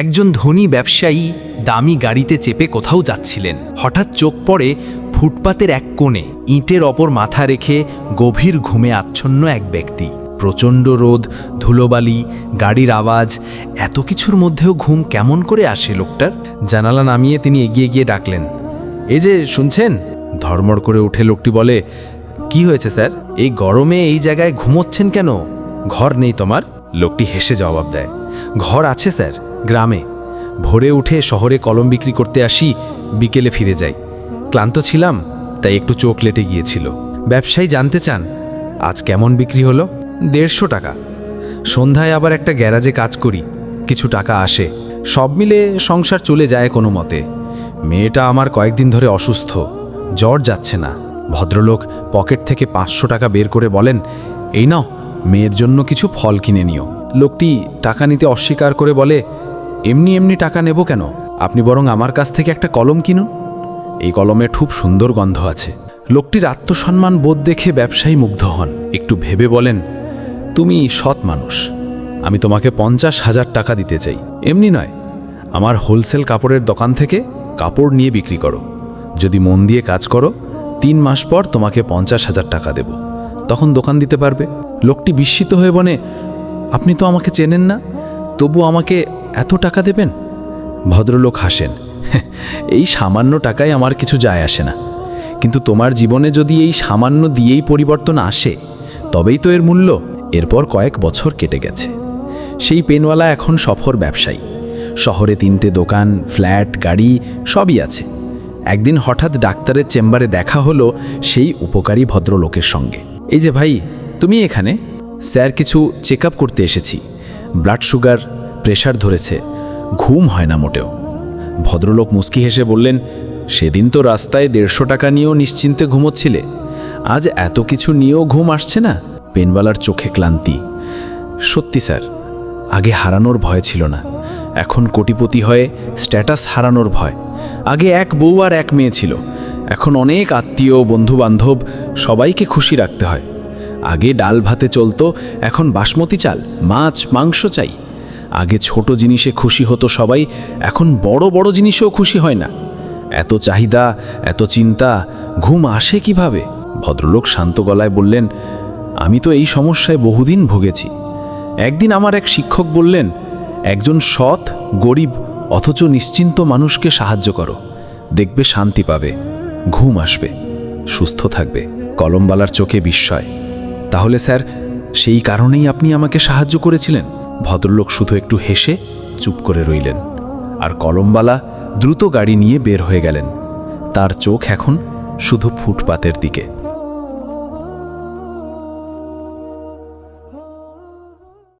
একজন ধনী ব্যবসায়ী দামি গাড়িতে চেপে কোথাও যাচ্ছিলেন। হঠাৎ চোখ পড়ে ফুটপাতের এক কোণে ইঁটের অপর মাথা রেখে গভীর ঘুমে আচ্ছন্ন এক ব্যক্তি। প্রচণ্ড রোদ, ধুলোবালি, গাড়ির আওয়াজ, এত কিছুর মধ্যেও ঘুম কেমন করে আসে লোকটার? জানালা নামিয়ে তিনি এগিয়ে গিয়ে ডাকলেন, এই যে, শুনছেন? ধর্মড় করে উঠে লোকটি বলে, কি হয়েছে স্যার? এই গরমে এই জায়গায় ঘুমোচ্ছেন কেন? ঘর নেই তোমার? লোকটি হেসে জবাব দেয়, ঘর আছে স্যার গ্রামে। ভোরে উঠে শহরে কলম বিক্রি করতে আসি, বিকেলে ফিরে যাই। ক্লান্ত ছিলাম, তাই একটু চোখ লেটে গিয়েছিল। ব্যবসায়ী জানতে চান, আজ কেমন বিক্রি হলো? দেড়শো টাকা। সন্ধ্যায় আবার একটা গ্যারাজে কাজ করি, কিছু টাকা আসে। সব মিলে সংসার চলে যায় কোনো মতে। মেয়েটা আমার কয়েকদিন ধরে অসুস্থ, জ্বর যাচ্ছে না। ভদ্রলোক পকেট থেকে পাঁচশো টাকা বের করে বলেন, এই নাও, মেয়ের জন্য কিছু ফল কিনে নিও। লোকটি টাকা নিতে অস্বীকার করে বলে এমনি এমনি টাকা নেব কেন? আপনি বরং আমার কাছ থেকে একটা কলম কিনুন। এই কলমে খুব সুন্দর গন্ধ আছে। লোকটির আত্মসম্মান বোধ দেখে ব্যবসায়ী মুগ্ধ হন। একটু ভেবে বলেন, তুমি সৎ মানুষ। আমি তোমাকে পঞ্চাশ হাজার টাকা দিতে চাই। এমনি নয়, আমার হোলসেল কাপড়ের দোকান থেকে কাপড় নিয়ে বিক্রি করো। যদি মন দিয়ে কাজ করো, তিন মাস পর তোমাকে পঞ্চাশ হাজার টাকা দেব। তখন দোকান দিতে পারবে। লোকটি বিস্মিত হয়ে বনে আপনি তো আমাকে চেনেন না। তবু আমাকে এত টাকা দেবেন? ভদ্রলোক হাসেন। এই সামান্য টাকায় আমার কিছু যায় আসে না। কিন্তু তোমার জীবনে যদি এই সামান্য দিয়েই পরিবর্তন আসে, তবেই তো এর মূল্য। এরপর কয়েক বছর কেটে গেছে। সেই পেনওয়ালা এখন সফর ব্যবসায়ী। শহরে তিনটে দোকান, ফ্ল্যাট, গাড়ি, সবই আছে। একদিন হঠাৎ ডাক্তারের চেম্বারে দেখা হলো সেই উপকারী ভদ্রলোকের সঙ্গে। এই যে ভাই, তুমি এখানে? স্যার কিছু চেক করতে এসেছি। ব্লাড সুগার প্রেশার ধরেছে। ঘুম হয় না মোটেও। ভদ্রলোক মুস্কি হেসে বললেন, সেদিন তো রাস্তায় দেড়শো টাকা নিয়েও নিশ্চিন্তে ঘুমোচ্ছিলে। আজ এত কিছু নিয়েও ঘুম আসছে না? পেনওয়ালার চোখে ক্লান্তি। সত্যি স্যার, আগে হারানোর ভয় ছিল না। এখন কোটিপতি হয়ে স্ট্যাটাস হারানোর ভয়। আগে এক বউ আর এক মেয়ে ছিল। এখন অনেক আত্মীয়, বন্ধুবান্ধব, সবাইকে খুশি রাখতে হয়। আগে ডাল ভাতে চলতো, এখন বাসমতি চাল, মাছ, মাংস চাই। আগে ছোট জিনিসে খুশি হতো সবাই, এখন বড় বড় জিনিসেও খুশি হয় না। এত চাহিদা, এত চিন্তা, ঘুম আসে কীভাবে? ভদ্রলোক শান্ত গলায় বললেন, আমি তো এই সমস্যায় বহুদিন ভুগেছি। একদিন আমার এক শিক্ষক বললেন, একজন সৎ, গরিব, অথচ নিশ্চিন্ত মানুষকে সাহায্য করো। দেখবে শান্তি পাবে, ঘুম আসবে, সুস্থ থাকবে, কলমবালার চোখে বিস্ময়। তাহলে স্যার, সেই কারণেই আপনি আমাকে সাহায্য করেছিলেন? ভদ্রলোক শুধু একটু হেসে চুপ করে রইলেন, আর কলমবালা দ্রুত গাড়ি নিয়ে বের হয়ে গেলেন। তার চোখ এখন শুধু ফুটপাতের দিকে।